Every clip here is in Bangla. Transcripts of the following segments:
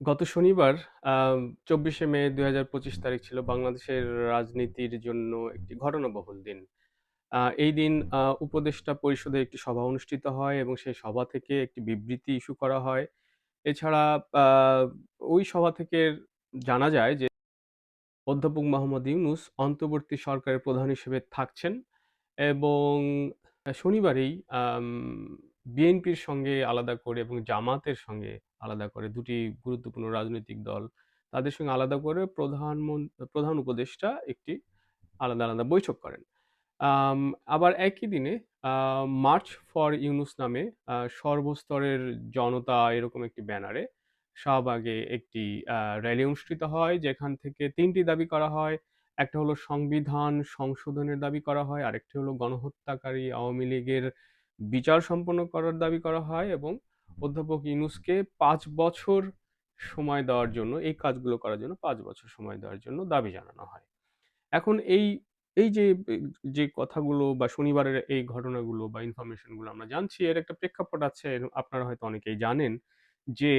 গত শনিবার ২৪শে মে ২০২৫ তারিখ ছিল বাংলাদেশের রাজনীতির জন্য একটি ঘটনাবহুল দিন। এই দিন উপদেষ্টা পরিষদের একটি সভা অনুষ্ঠিত হয় এবং সেই সভা থেকে একটি বিবৃতি ইস্যু করা হয়। এছাড়া ওই সভা থেকে জানা যায় যে অধ্যাপক মোহাম্মদ ইউনুস অন্তর্বর্তী সরকারের প্রধান হিসেবে থাকছেন এবং শনিবারেই বিএনপির সঙ্গে আলাদা করে এবং জামাতের সঙ্গে আলাদা করে দুটি গুরুত্বপূর্ণ রাজনৈতিক দল, তাদের সঙ্গে আলাদা করে প্রধানমন প্রধান উপদেষ্টা একটি আলাদা, আলাদা বৈঠক করেন। আবার একই দিনে মার্চ ফর ইউনুস নামে সর্বস্তরের জনতা এরকম একটি ব্যানারে শাহবাগে একটি র‍্যালি অনুষ্ঠিত হয় যেখান থেকে তিনটি দাবি করা হয়। একটা হলো সংবিধান সংশোধনের দাবি করা হয়, আরেকটি হলো গণহত্যাকারী আওয়ামী লীগের বিচার সম্পন্ন করার দাবি করা হয় এবং অধ্যাপক ইউনুসকে পাঁচ বছর সময় দেওয়ার জন্য এই কাজগুলো করার জন্য পাঁচ বছর সময় দেওয়ার জন্য দাবি জানানো হয়। এখন এই, এই যে যে কথাগুলো বা শনিবারের এই ঘটনাগুলো বা ইনফরমেশনগুলো আমরা জানছি এর একটা প্রেক্ষাপট আছে। আপনারা হয়তো অনেকেই জানেন যে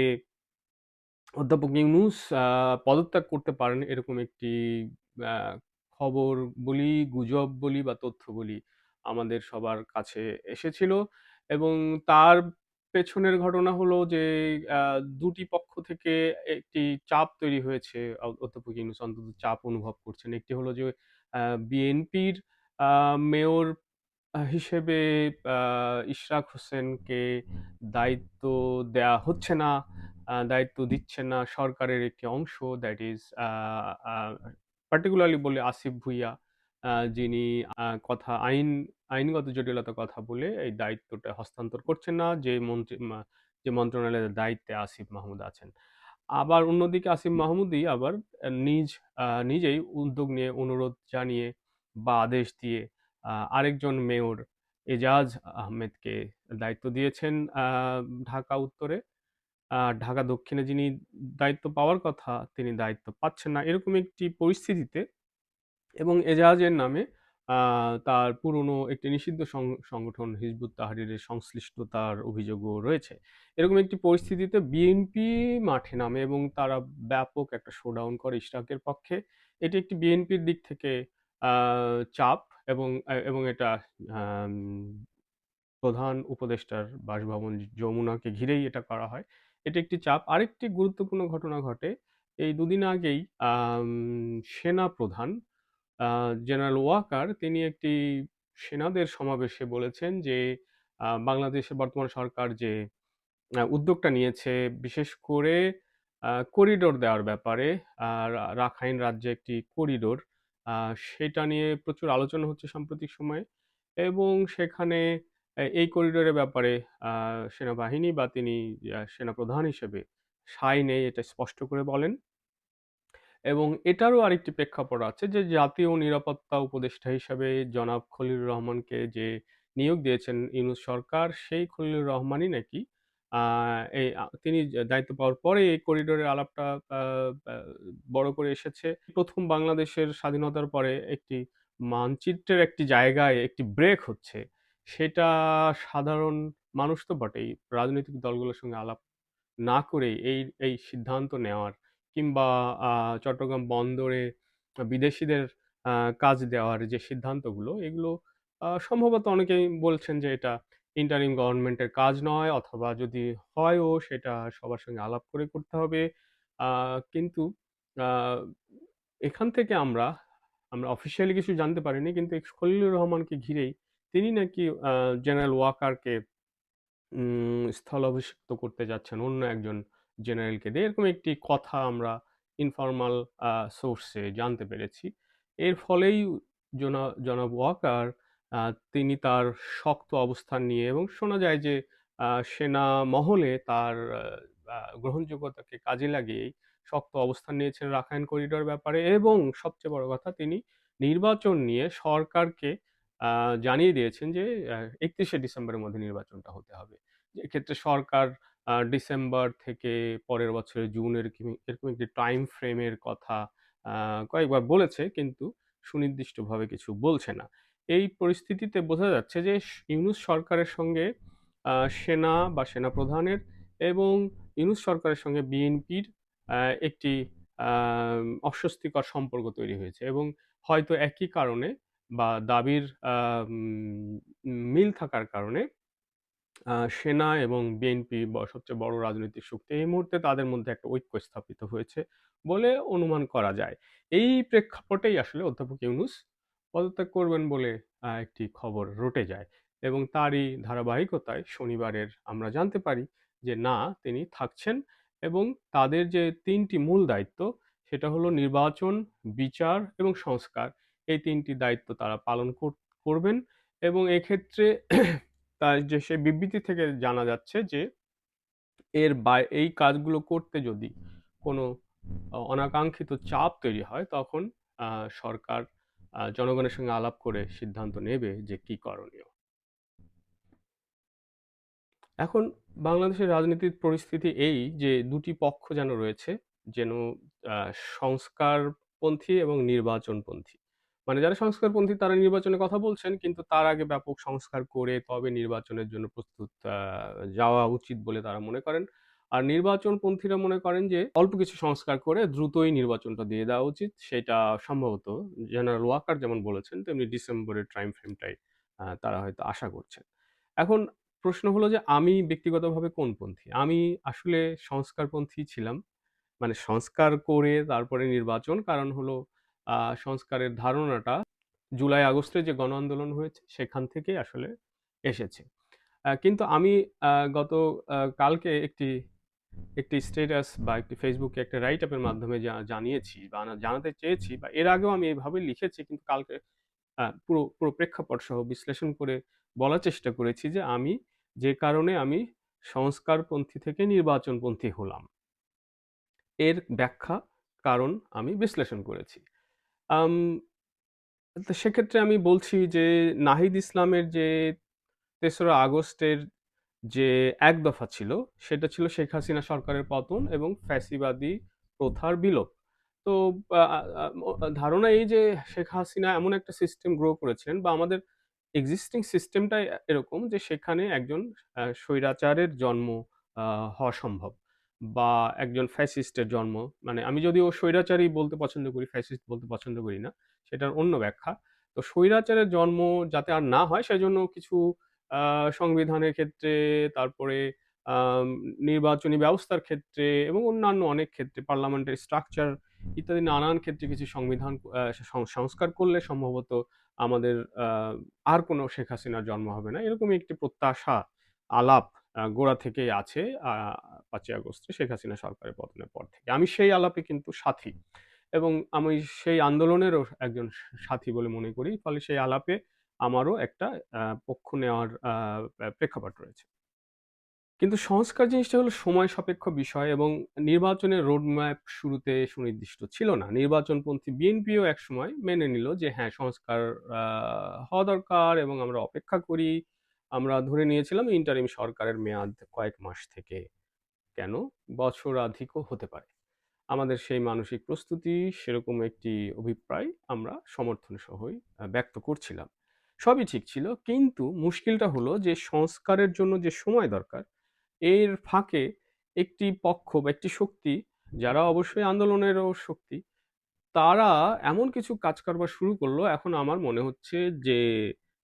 অধ্যাপক ইউনুস পদত্যাগ করতে পারেন এরকম একটি খবর বলি, গুজব বলি বা তথ্য বলি আমাদের সবার কাছে এসেছিল এবং তার পেছনের ঘটনা হলো যে দুটি পক্ষ থেকে একটি চাপ তৈরি হয়েছে। অধ্যাপক ইউনুস অন্তত চাপ অনুভব করছেন। একটি হলো যে বিএনপির মেয়র হিসেবে ইশরাক হোসেনকে দায়িত্ব দেয়া হচ্ছে না, দায়িত্ব দিচ্ছে না সরকারের একটি অংশ দ্যাট আ পার্টিকুলারলি বলে আসিফ ভুঁইয়া যিনি কথা আইন আইনগত জটিলতার কথা বলে এই দায়িত্বটা হস্তান্তর করছেন না। যে মন্ত্রী যে মন্ত্রণালয়ের দায়িত্বে আসিফ মাহমুদ আছেন। আবার অন্যদিকে আসিফ মাহমুদই আবার নিজ নিজেই উদ্যোগ নিয়ে অনুরোধ জানিয়ে বা আদেশ দিয়ে আরেকজন মেয়র এজাজ আহমেদকে দায়িত্ব দিয়েছেন ঢাকা উত্তরে। ঢাকা দক্ষিণে যিনি দায়িত্ব পাওয়ার কথা তিনি দায়িত্ব পাচ্ছেন না। এরকম একটি পরিস্থিতিতে এবং এজাজের নামে তার পুরনো একটি নিষিদ্ধ সংগঠন হিজবুত তাহরীরের সংশ্লিষ্টতার অভিযোগও রয়েছে। এরকম একটি পরিস্থিতিতে বিএনপি মাঠে নামে এবং তারা ব্যাপক একটা শোডাউন করে ইশরাকের পক্ষে। এটি একটি বিএনপির দিক থেকে চাপ এবং এবং এটা প্রধান উপদেষ্টার বাসভবন যমুনাকে ঘিরেই এটা করা হয়। এটি একটি চাপ। আরেকটি গুরুত্বপূর্ণ ঘটনা ঘটে। এই দুদিন আগেই সেনা সেনাপ্রধান আ জেনারেল ওয়াকার তিনি একটি সেনাদের সমাবেশে বলেছেন যে বাংলাদেশের বর্তমান সরকার যে উদ্যোগটা নিয়েছে, বিশেষ করে করিডোর দেওয়ার ব্যাপারে রাখাইন রাজ্যে একটি করিডোর সেটা নিয়ে প্রচুর আলোচনা হচ্ছে সাম্প্রতিক সময়ে এবং সেখানে এই করিডোরের ব্যাপারে সেনাবাহিনী বা তিনি সেনাপ্রধান হিসেবে সায় নেই এটা স্পষ্ট করে বলেন। এবং এটারও আরেকটি প্রেক্ষাপট আছে যে জাতীয় নিরাপত্তা উপদেষ্টা হিসাবে জনাব খলিলুর রহমানকে যে নিয়োগ দিয়েছেন ইউনুস সরকার সেই খলিলুর রহমানই নাকি এই তিনি দায়িত্ব পাওয়ার পরে এই করিডোরের আলাপটা বড় করে এসেছে। প্রথম বাংলাদেশের স্বাধীনতার পরে একটি মানচিত্রের একটি জায়গায় একটি ব্রেক হচ্ছে। সেটা সাধারণ মানুষ তো বটেই। রাজনৈতিক দলগুলোর সঙ্গে আলাপ না করেই এই, এই সিদ্ধান্ত নেওয়ার কিংবা চট্টগ্রাম বন্দরে বিদেশিদের কাজ দেওয়ার যে সিদ্ধান্তগুলো এগুলো সম্ভবত অনেকেই বলছেন যে এটা ইন্টারিম গভর্নমেন্টের কাজ নয় অথবা যদি হয়ও সেটা সবার সঙ্গে আলাপ করে করতে হবে। কিন্তু এখান থেকে আমরা, আমরা অফিসিয়ালি কিছু জানতে পারিনি কিন্তু খলিলুর রহমানকে ঘিরেই তিনি নাকি জেনারেল ওয়াকারকে স্থলাভিষিক্ত করতে যাচ্ছেন অন্য একজন জেনারেলকে দিয়ে। এরকম একটি কথা আমরা ইনফরমাল সোর্সে জানতে পেরেছি। এর ফলেই জনা, জনাব ওয়াকার তিনি তার শক্ত অবস্থান নিয়ে এবং শোনা যায় যে সেনা মহলে তার গ্রহণযোগ্যতাকে কাজে লাগিয়েই শক্ত অবস্থান নিয়েছেন রাখাইন করিডোর ব্যাপারে এবং সবচেয়ে বড় কথা, তিনি নির্বাচন নিয়ে সরকারকে জানিয়ে দিয়েছেন যে একত্রিশে ডিসেম্বরের মধ্যে নির্বাচনটা হতে হবে। এক্ষেত্রে সরকার ডিসেম্বর থেকে পরের বছরের জুনের এরকম একটি টাইম ফ্রেমের কথা কয়েকবার বলেছে কিন্তু সুনির্দিষ্টভাবে কিছু বলছে না। এই পরিস্থিতিতে বোঝা যাচ্ছে যে ইউনুস সরকারের সঙ্গে সেনা বা সেনা প্রধানের এবং ইউনুস সরকারের সঙ্গে বিএনপির একটি অস্বস্তিকর সম্পর্ক তৈরি হয়েছে এবং হয়তো একই কারণে বা দাবির মিল থাকার কারণে সেনা এবং বিএনপি সবচেয়ে বড় রাজনৈতিক শক্তি এই মুহূর্তে তাদের মধ্যে একটা ঐক্য স্থাপিত হয়েছে বলে অনুমান করা যায়। এই প্রেক্ষাপটেই আসলে অধ্যাপক ইউনুস পদত্যাগ করবেন বলে একটি খবর রটে যায় এবং তারই ধারাবাহিকতায় শনিবারের আমরা জানতে পারি যে না তিনি থাকছেন এবং তাদের যে তিনটি মূল দায়িত্ব সেটা হলো নির্বাচন, বিচার এবং সংস্কার। এই তিনটি দায়িত্ব তারা পালন করবেন এবং এক্ষেত্রে তার যে সে বিবৃতি থেকে জানা যাচ্ছে যে এর বাই এই কাজগুলো করতে যদি কোনো অনাকাঙ্ক্ষিত চাপ তৈরি হয় তখন সরকার জনগণের সঙ্গে আলাপ করে সিদ্ধান্ত নেবে যে কি করণীয়। এখন বাংলাদেশের রাজনীতির পরিস্থিতি এই যে দুটি পক্ষ যেন রয়েছে, যেন সংস্কারপন্থী এবং নির্বাচনপন্থী। মানে যারা সংস্কারপন্থী তারা নির্বাচনের কথা বলছেন, কিন্তু তার আগে ব্যাপক সংস্কার করে তবে নির্বাচনের জন্য প্রস্তুত যাওয়া উচিত বলে তারা মনে করেন। আর নির্বাচনপন্থীরা মনে করেন যে অল্প কিছু সংস্কার করে দ্রুতই নির্বাচনটা দিয়ে দেওয়া উচিত। সেটা সম্ভবত জেনারেল ওয়াকার যেমন বলেছেন, তেমনি ডিসেম্বরের টাইম ফ্রেমটাই তারা হয়তো আশা করছেন। এখন প্রশ্ন হলো যে আমি ব্যক্তিগতভাবে কোন পন্থী? আমি আসলে সংস্কারপন্থী ছিলাম। মানে সংস্কার করে তারপরে নির্বাচন। কারণ হলো সংস্কারের ধারণাটা জুলাই আগস্টে যে গণ আন্দোলন হয়েছে সেখান থেকে আসলে এসেছে। কিন্তু আমি গত কালকে একটি একটি স্ট্যাটাস বা একটি ফেসবুকে একটা রাইট আপের মাধ্যমে জানিয়েছি বা জানাতে চেয়েছি বা এর আগেও আমি এভাবে লিখেছি কিন্তু কালকে পুরো পুরো প্রেক্ষাপট সহ বিশ্লেষণ করে বলার চেষ্টা করেছি যে আমি যে কারণে আমি সংস্কারপন্থী থেকে নির্বাচনপন্থী হলাম। এর ব্যাখ্যা, কারণ আমি বিশ্লেষণ করেছি। সেক্ষেত্রে আমি বলছি যে নাহিদ ইসলামের যে ৩রা আগস্টের যে এক দফা ছিল, সেটা ছিল শেখ হাসিনা সরকারের পতন এবং ফ্যাসিবাদী প্রথার বিলোপ। তো ধারণা এই যে শেখ হাসিনা এমন একটা সিস্টেম গ্রো করেছিলেন বা আমাদের এক্সিস্টিং সিস্টেমটাই এরকম যে সেখানে একজন স্বৈরাচারের জন্ম হওয়া সম্ভব। বা একজন ফ্যাসিস্টের জন্ম। মানে আমি যদিও স্বৈরাচারী বলতে পছন্দ করি, ফ্যাসিস্ট বলতে পছন্দ করি না। সেটার অন্য ব্যাখ্যা। তো স্বৈরাচারের জন্ম যাতে আর না হয় সেজন্য কিছু সংবিধানের ক্ষেত্রে তারপরে নির্বাচনী ব্যবস্থার ক্ষেত্রে এবং অন্যান্য অনেক ক্ষেত্রে পার্লামেন্টের স্ট্রাকচার ইত্যাদি নানান ক্ষেত্রে কিছু সংবিধান সংস্কার করলে সম্ভবত আমাদের আর কোনো শেখ হাসিনার জন্ম হবে না। এরকমই একটি প্রত্যাশা, আলাপ গোড়া থেকেই আছে ৫ই আগস্টে শেখ হাসিনা সরকারের পতনের পর থেকে। আমি সেই আলাপে কিন্তু সাথী এবং আমি সেই আন্দোলনেরও একজন সাথী বলে মনে করি। ফলে সেই আলাপে আমারও একটা পক্ষ নেওয়ার প্রেক্ষাপট রয়েছে। কিন্তু সংস্কার জিনিসটা হলো সময় সাপেক্ষ বিষয় এবং নির্বাচনের রোড ম্যাপ শুরুতে সুনির্দিষ্ট ছিল না। নির্বাচনপন্থী বিএনপিও একসময় মেনে নিল যে হ্যাঁ, সংস্কার হওয়া দরকার এবং আমরা অপেক্ষা করি। আমরা ধরে নিয়েছিলাম ইন্টারিম সরকারের মেয়াদ কয়েক মাস থেকে। কেন? বছরাধিকও হতে পারে। আমাদের সেই মানসিক প্রস্তুতি সেরকম একটি অভিপ্রায় আমরা সমর্থন সহই ব্যক্ত করছিলাম। সবই ঠিক ছিল। কিন্তু মুশকিলটা হলো যে সংস্কারের জন্য যে সময় দরকার, এর ফাঁকে একটি পক্ষ বা একটি শক্তি যারা অবশ্যই আন্দোলনেরও শক্তি, তারা এমন কিছু কাজ কারবার শুরু করল এখন আমার মনে হচ্ছে যে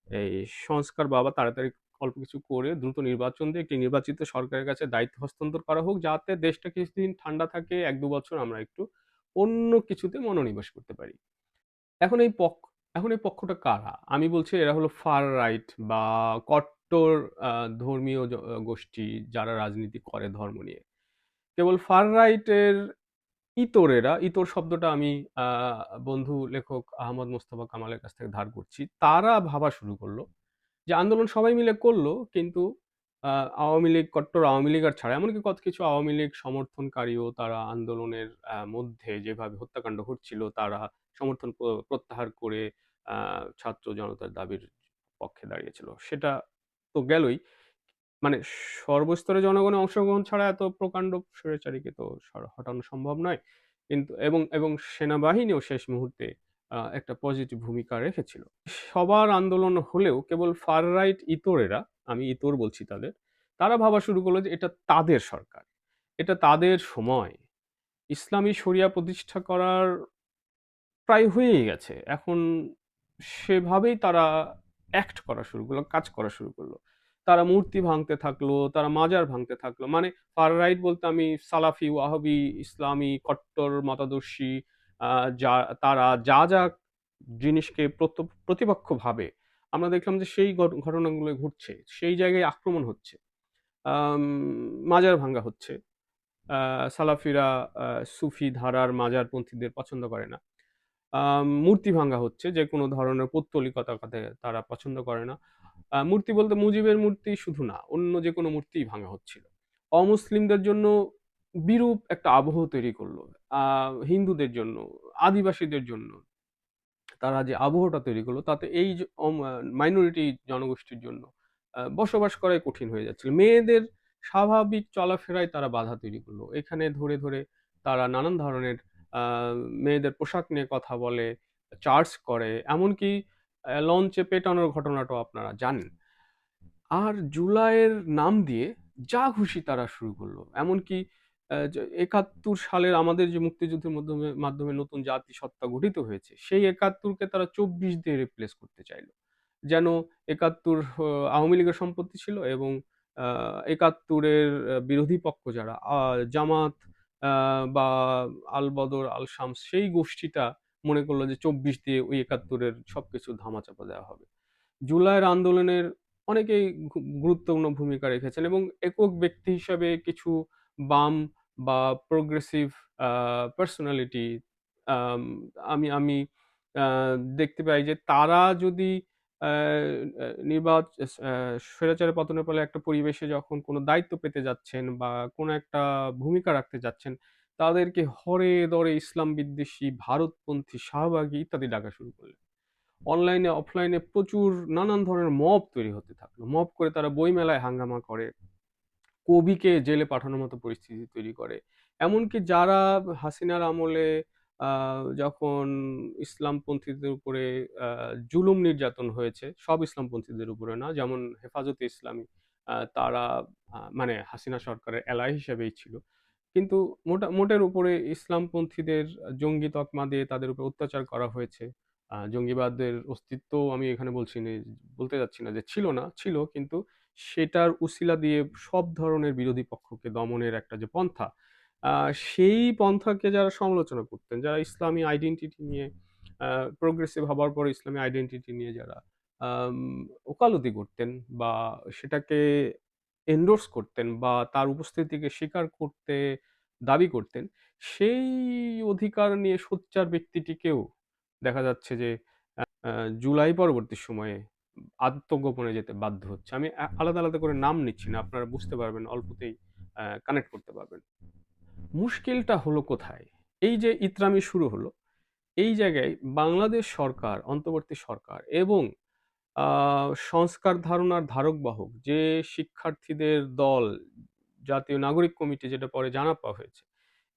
এই সংস্কার বাবা তাড়াতাড়ি অল্প কিছু করে দ্রুত নির্বাচন দিয়ে একটি নির্বাচিত সরকারের কাছে দায়িত্ব হস্তান্তর করা হোক যাতে দেশটা কিছুদিন ঠান্ডা থাকে ১-২ বছর আমরা একটু অন্য কিছুতে মনোনিবেশ করতে পারি। এখন এই পক্ষ এখন এই পক্ষটা কারা? আমি বলছি এরা হলো ফার রাইট বা কট্টর ধর্মীয় গোষ্ঠী যারা রাজনীতি করে ধর্ম নিয়ে। কেবল ফার রাইটের ইতরেরা, ইতর শব্দটা আমি বন্ধু লেখক আহমদ মোস্তফা কামালের কাছ থেকে ধার করছি। তারা ভাবা শুরু করল যে আন্দোলন সবাই মিলে করল কিন্তু আওয়ামী লীগ, কট্টর আওয়ামী লীগ আর ছাড়া এমনকি কত কিছু আওয়ামী লীগ সমর্থনকারীও তারা আন্দোলনের মধ্যে যেভাবে হত্যাকাণ্ড ঘটছিল তারা সমর্থন প্র প্রত্যাহার করে ছাত্র জনতার দাবির পক্ষে দাঁড়িয়েছিল। সেটা তো গেলই। মানে সর্বস্তরে জনগণের অংশগ্রহণ ছাড়া এত প্রকাণ্ড স্বৈরাচারীকে তো হটানো সম্ভব নয়। কিন্তু এবং এবং সেনাবাহিনীও শেষ মুহূর্তে একটা পজিটিভ ভূমিকা রেখেছিল। সবার আন্দোলন হলেও কেবল ফার রাইট ইতরেরা, আমি ইতর বলছি তাদের, তারা ভাবা শুরু করল যে এটা তাদের সরকার। এটা তাদের সময়। ইসলামী শরিয়া প্রতিষ্ঠা করার প্রায় হয়েই গেছে। এখন সেভাবেই তারা অ্যাক্ট করা শুরু করল, কাজ করা শুরু করল। তারা মূর্তি ভাঙতে থাকল, তারা মাজার ভাঙতে থাকল। মানে ফার রাইট বলতে আমি সালাফি, ওয়াহাবি, ইসলামী, কট্টর মতাদর্শী যা তারা যা, যা জিনিসকে প্রত প্রতিপক্ষ ভাবে, আমরা দেখলাম যে সেই ঘট ঘটনাগুলো ঘটছে। সেই জায়গায় আক্রমণ হচ্ছে। মাজার ভাঙ্গা হচ্ছে। সালাফিরা সুফি ধারার মাজারপন্থীদের পছন্দ করে না। মূর্তি ভাঙ্গা হচ্ছে। যে কোনো ধরনের পৌত্তলিকতাকে তারা পছন্দ করে না। মূর্তি বলতে মুজিবের মূর্তি শুধু না, অন্য যে কোনো মূর্তিই ভাঙা হচ্ছিল। অমুসলিমদের জন্য বিরূপ একটা আবহ তৈরি করল। হিন্দুদের জন্য, আদিবাসীদের জন্য তারা যে আবহটা তৈরি করল তাতে এই মাইনরিটি জনগোষ্ঠীর জন্য বসবাস করাই কঠিন হয়ে যাচ্ছিল। মেয়েদের স্বাভাবিক চলাফেরায় তারা বাধা তৈরি করল। এখানে ধরে, ধরে তারা নানান ধরনের মেয়েদের পোশাক নিয়ে কথা বলে, চার্জ করে। এমনকি লঞ্চে পেটানোর ঘটনাটাও আপনারা জানেন। আর জুলাইয়ের নাম দিয়ে যা খুশি তারা শুরু করল। এমনকি ৭১ সালের আমাদের যে মুক্তিযুদ্ধের মাধ্যমে মাধ্যমে নতুন জাতিসত্তা গঠিত হয়েছে, সেই একাত্তরকে তারা ২৪ দিয়ে রিপ্লেস করতে চাইল। যেন একাত্তর আওয়ামী লীগের সম্পত্তি ছিল এবং একাত্তরের ৭১ বিরোধী পক্ষ যারা জামাত বা আল বদর, আল শামস সেই গোষ্ঠীটা মনে করল যে ২৪ দিয়ে ওই একাত্তরের সব কিছু ধামাচাপা দেওয়া হবে। জুলাইয়ের আন্দোলনের অনেকেই গুরুত্বপূর্ণ ভূমিকা রেখেছেন এবং একক ব্যক্তি হিসাবে কিছু বাম বা প্রোগ্রেসিভ পার্সোনালিটি আমি আমি দেখতে পাই যে তারা যদি অ্যা অ্যা নির্বাচ এস অ্যা স্বৈরাচারের পতনের ফলে একটা পরিবেশে যখন কোনো দায়িত্ব পেতে যাচ্ছেন বা কোনো একটা ভূমিকা রাখতে যাচ্ছেন, তাদেরকে হরে দরে ইসলাম বিদ্বেষী, ভারতপন্থী, শাহবাগী ইত্যাদি ডাকা শুরু করলেন। অনলাইনে অফলাইনে প্রচুর নানান ধরনের মব তৈরি হতে থাকল। মব করে তারা বইমেলায় হাঙ্গামা করে। কবিকে জেলে পাঠানোর মতো পরিস্থিতি তৈরি করে। এমনকি যারা হাসিনার আমলে যখন ইসলামপন্থীদের উপরে জুলুম নির্যাতন হয়েছে, সব ইসলামপন্থীদের উপরে না, যেমন হেফাজতে ইসলামী তারা মানে হাসিনা সরকারের এলাই হিসেবেই ছিল। কিন্তু মোটা মোটের উপরে ইসলামপন্থীদের জঙ্গি তকমা দিয়ে তাদের উপর অত্যাচার করা হয়েছে। জঙ্গিবাদের অস্তিত্ব আমি এখানে বলছি নে বলতে যাচ্ছি না যে ছিল না, ছিল কিন্তু সেটার উছিলা দিয়ে সব ধরনের বিরোধী পক্ষকে দমনের একটা যে পন্থা, সেই পন্থাকে যারা সমালোচনা করতেন, যারা ইসলামী আইডেন্টিটি নিয়ে প্রোগ্রেসিভ হবার পরে ইসলামী আইডেন্টিটি নিয়ে যারা ওকালতি করতেন বা সেটাকে এন্ডোর্স করতেন বা তার উপস্থিতিকে স্বীকার করতে দাবি করতেন, সেই অধিকার নিয়ে সোচ্চার ব্যক্তিটিকেও দেখা যাচ্ছে যে জুলাই পরবর্তী সময়ে আত্মগোপনে যেতে বাধ্য হচ্ছে। আমি আলাদা, আলাদা করে নাম নিচ্ছি না। আপনারা বুঝতে পারবেন অল্পতেই কানেক্ট করতে পারবেন। মুশকিলটা হলো কোথায়? এই যে ইতরামি শুরু হলো, এই জায়গায় বাংলাদেশ সরকার, অন্তর্বর্তী সরকার এবং সংস্কার ধারণার ধারক বাহক যে শিক্ষার্থীদের দল, জাতীয় নাগরিক কমিটি যেটা পরে জানাপা হয়েছে,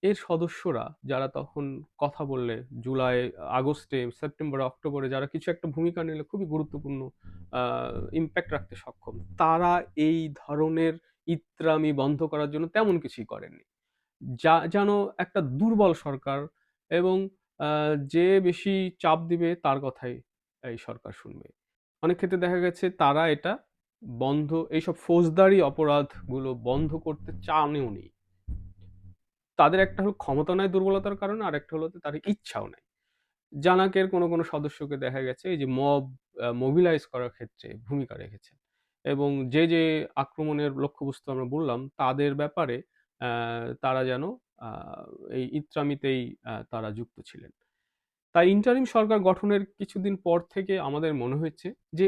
এর সদস্যরা যারা তখন কথা বললে জুলাই, আগস্টে, সেপ্টেম্বর অক্টোবরে যারা কিছু একটা ভূমিকা নিলে খুবই গুরুত্বপূর্ণ ইমপ্যাক্ট রাখতে সক্ষম, তারা এই ধরনের ইতরামি বন্ধ করার জন্য তেমন কিছুই করেননি। যা যেন একটা দুর্বল সরকার এবং যে বেশি চাপ দিবে তার কথাই এই সরকার শুনবে। অনেক ক্ষেত্রে দেখা গেছে তারা এটা বন্ধ এইসব ফৌজদারি অপরাধগুলো বন্ধ করতে চানওনি। তাদের একটা হলো ক্ষমতা নাই দুর্বলতার কারণে, আর একটা হলো যে তাদের ইচ্ছাও নাই। জানাকের কোনো, কোনো সদস্যকে দেখা গেছে এই যে মব মোবিলাইজ করার ক্ষেত্রে ভূমিকা রেখেছেন এবং যে, যে আক্রমণের লক্ষ্যবস্তু আমরা বললাম তাদের ব্যাপারে তারা যেন এই ইতরামিতেই তারা যুক্ত ছিলেন। তাই ইন্টারিম সরকার গঠনের কিছুদিন পর থেকে আমাদের মনে হয়েছে যে,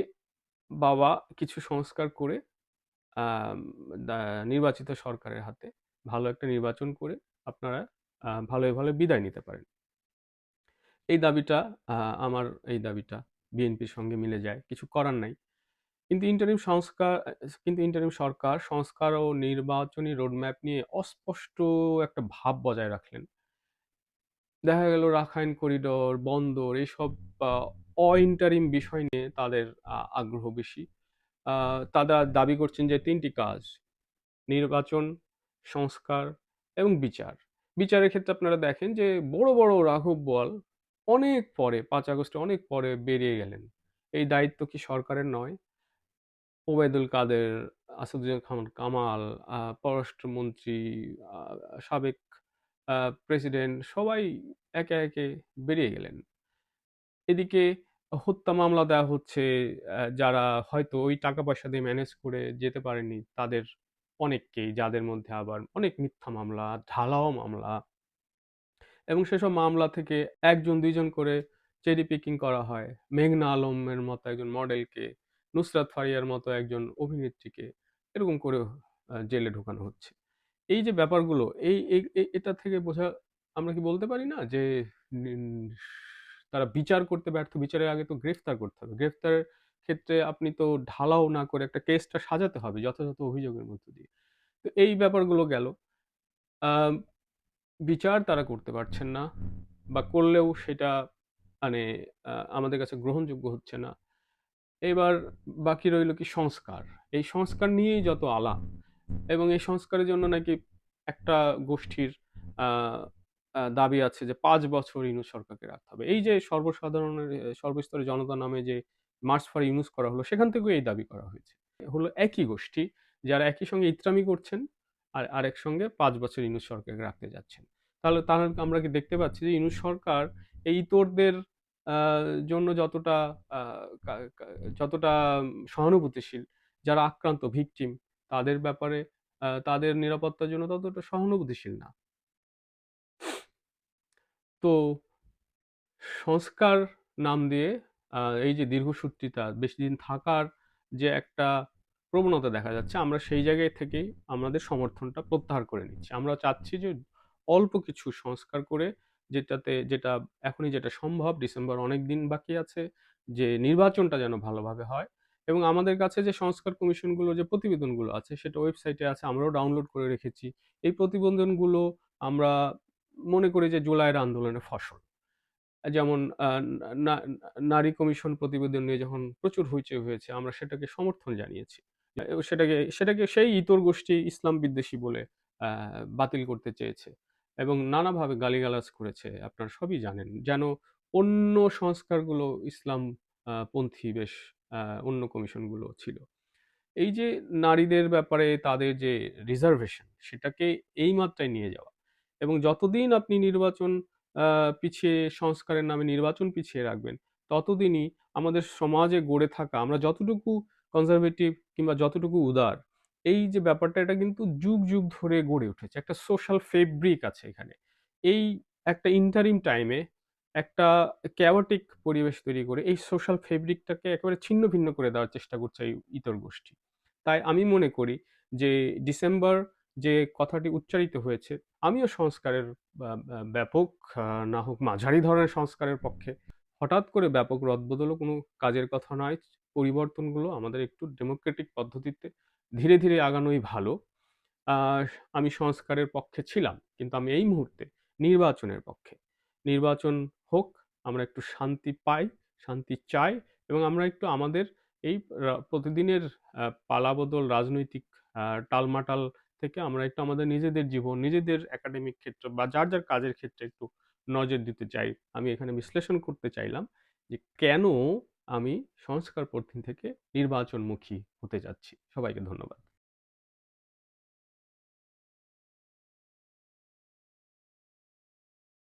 বাবা কিছু সংস্কার করে নির্বাচিত সরকারের হাতে ভালো একটা নির্বাচন করে আপনারা ভালোই, ভালোই বিদায় নিতে পারেন। এই দাবিটা আমার এই দাবিটা বিএনপির সঙ্গে মিলে যায়। কিছু করার নাই। কিন্তু ইন্টারিম সংস্কার কিন্তু ইন্টারিম সরকার সংস্কার ও নির্বাচনী রোডম্যাপ নিয়ে অস্পষ্ট একটা ভাব বজায় রাখলেন। দেখা গেল রাখাইন করিডোর, বন্দর এসব আ অ-ইন্টারিম বিষয় নিয়ে তাদের আগ্রহ বেশি। তারা দাবি করছেন যে তিনটি কাজ নির্বাচন, সংস্কার এবং বিচার। বিচারের ক্ষেত্রে আপনারা দেখেন যে বড়, বড় রাঘব বোয়াল অনেক পরে পাঁচ আগস্টে অনেক পরে বেরিয়ে গেলেন। এই দায়িত্ব কি সরকারের নয়? ওবায়দুল কাদের, আসাদুজ্জামান খান কামাল, পররাষ্ট্রমন্ত্রী, সাবেক প্রেসিডেন্ট সবাই একে, একে বেরিয়ে গেলেন। এদিকে হত্যা মামলা দেওয়া হচ্ছে যারা হয়তো ওই টাকা-পয়সা দিয়ে ম্যানেজ করে যেতে পারেননি তাদের অনেককেই, যাদের মধ্যে আবার অনেক মিথ্যা মামলা, ঢালাও মামলা এবং সেসব মামলা থেকে একজন দুইজন করে চেরি পিকিং করা হয়। মেঘনা আলমের মতো একজন মডেলকে, নুসরাত ফারিয়ার মতো একজন অভিনেত্রীকে এরকম করে জেলে ঢোকানো হচ্ছে। এই যে ব্যাপারগুলো এই এটা থেকে বোঝা আমরা কি বলতে পারি না যে তারা বিচার করতে ব্যর্থ, বিচারের আগে তো গ্রেফতার করতে হবে। গ্রেফতারের ক্ষেত্রে আপনি তো ঢালাও না করে একটা কেসটা সাজাতে হবে যথাযথ অভিযোগের মধ্য দিয়ে। তো এই ব্যাপারগুলো গেল। বিচার তারা করতে পারছেন না বা করলেও সেটা মানে আমাদের কাছে গ্রহণযোগ্য হচ্ছে না। এবার বাকি রইল কি সংস্কার। এই সংস্কার নিয়েই যত আলাপ এবং এই সংস্কারের জন্য নাকি একটা গোষ্ঠীর দাবি আছে যে পাঁচ বছর ইউনূস সরকারকে রাখতে হবে। এই যে সর্বসাধারণের, এ, সর্বস্তরের জনতা নামে যে মার্চ ফর ইউনূস করা হলো সেখান থেকেও এই দাবি করা হয়েছে। হলো একই গোষ্ঠী যারা একই সঙ্গে ইত্রামি করছেন আর আরেক সঙ্গে পাঁচ বছর ইউনূস সরকারকে রাখতে যাচ্ছেন। তাহলে তাহলে আমরা কি দেখতে পাচ্ছি যে ইউনূস সরকার এই ইতরদের আ জন্য যতটা যতটা সহানুভূতিশীল, যারা আক্রান্ত ভিকটিম তাদের ব্যাপারে তাদের নিরাপত্তার জন্য ততটা সহানুভূতিশীল না। তো সংস্কার নাম দিয়ে এই যে দীর্ঘসূত্রিতা, বেশি দিন থাকার যে একটা প্রবণতা দেখা যাচ্ছে, আমরা সেই জায়গায় থেকেই আমাদের সমর্থনটা প্রত্যাহার করে নিচ্ছি। আমরা চাচ্ছি যে অল্প কিছু সংস্কার করে যেটাতে যেটা এখনই যেটা সম্ভব ডিসেম্বর অনেক দিন বাকি আছে, যে নির্বাচনটা যেন ভালোভাবে হয় এবং আমাদের কাছে যে সংস্কার কমিশনগুলো যে প্রতিবেদনগুলো আছে সেটা ওয়েবসাইটে আছে, আমরাও ডাউনলোড করে রেখেছি। এই প্রতিবেদনগুলো আমরা মনে করি যে জুলাইয়ের আন্দোলনের ফসল। যেমন নারী কমিশন প্রতিবেদন নিয়ে যখন প্রচুর হইচই হয়েছে, আমরা সেটাকে সমর্থন জানিয়েছি। সেটাকে সেটাকে সেই ইতর গোষ্ঠী ইসলাম বিদ্বেষী বলে বাতিল করতে চেয়েছে এবং নানাভাবে গালিগালাজ করেছে। আপনারা সবই জানেন। যেন অন্য সংস্কারগুলো ইসলাম পন্থী বেশ অন্য কমিশনগুলো ছিল। এই যে নারীদের ব্যাপারে তাদের যে রিজার্ভেশন, সেটাকে এই মাত্রায় নিয়ে যাওয়া এবং যতদিন আপনি নির্বাচন পিছিয়ে সংস্কারের নামে নির্বাচন পিছিয়ে রাখবেন, ততদিনই আমাদের সমাজে গড়ে থাকা আমরা যতটুকু কনজারভেটিভ কিংবা যতটুকু উদার, এই যে ব্যাপারটা এটা কিন্তু যুগ, যুগ ধরে গড়ে উঠেছে। একটা সোশ্যাল ফেব্রিক আছে এখানে। এই একটা ইন্টারিম টাইমে একটা ক্যাওয়াটিক পরিবেশ তৈরি করে এই সোশ্যাল ফেব্রিকটাকে একেবারে ছিন্ন-ভিন্ন করে দেওয়ার চেষ্টা করছে এই ইতর গোষ্ঠী। তাই আমি মনে করি যে ডিসেম্বর যে কথাটি উচ্চারিত হয়েছে, আমিও সংস্কারের ব্যাপক না হোক মাঝারি ধরনের সংস্কারের পক্ষে। হঠাৎ করে ব্যাপক রদবদলও কোনো কাজের কথা নয়। পরিবর্তনগুলো আমাদের একটু ডেমোক্রেটিক পদ্ধতিতে ধীরে, ধীরে আগানোই ভালো। আমি সংস্কারের পক্ষে ছিলাম। কিন্তু আমি এই মুহূর্তে নির্বাচনের পক্ষে। নির্বাচন হোক, আমরা একটু শান্তি পাই, শান্তি চাই এবং আমরা একটু আমাদের এই প্রতিদিনের পালাবদল রাজনৈতিক টালমাটাল থেকে আমরা একটু আমাদের নিজেদের জীবন, নিজেদের একাডেমিক ক্ষেত্র বা যার, যার কাজের ক্ষেত্রে একটু নজর দিতে চাই। আমি এখানে বিশ্লেষণ করতে চাইলাম যে কেন আমি সংস্কার পদ্ধতি থেকে নির্বাচনমুখী হতে যাচ্ছি। সবাইকে ধন্যবাদ।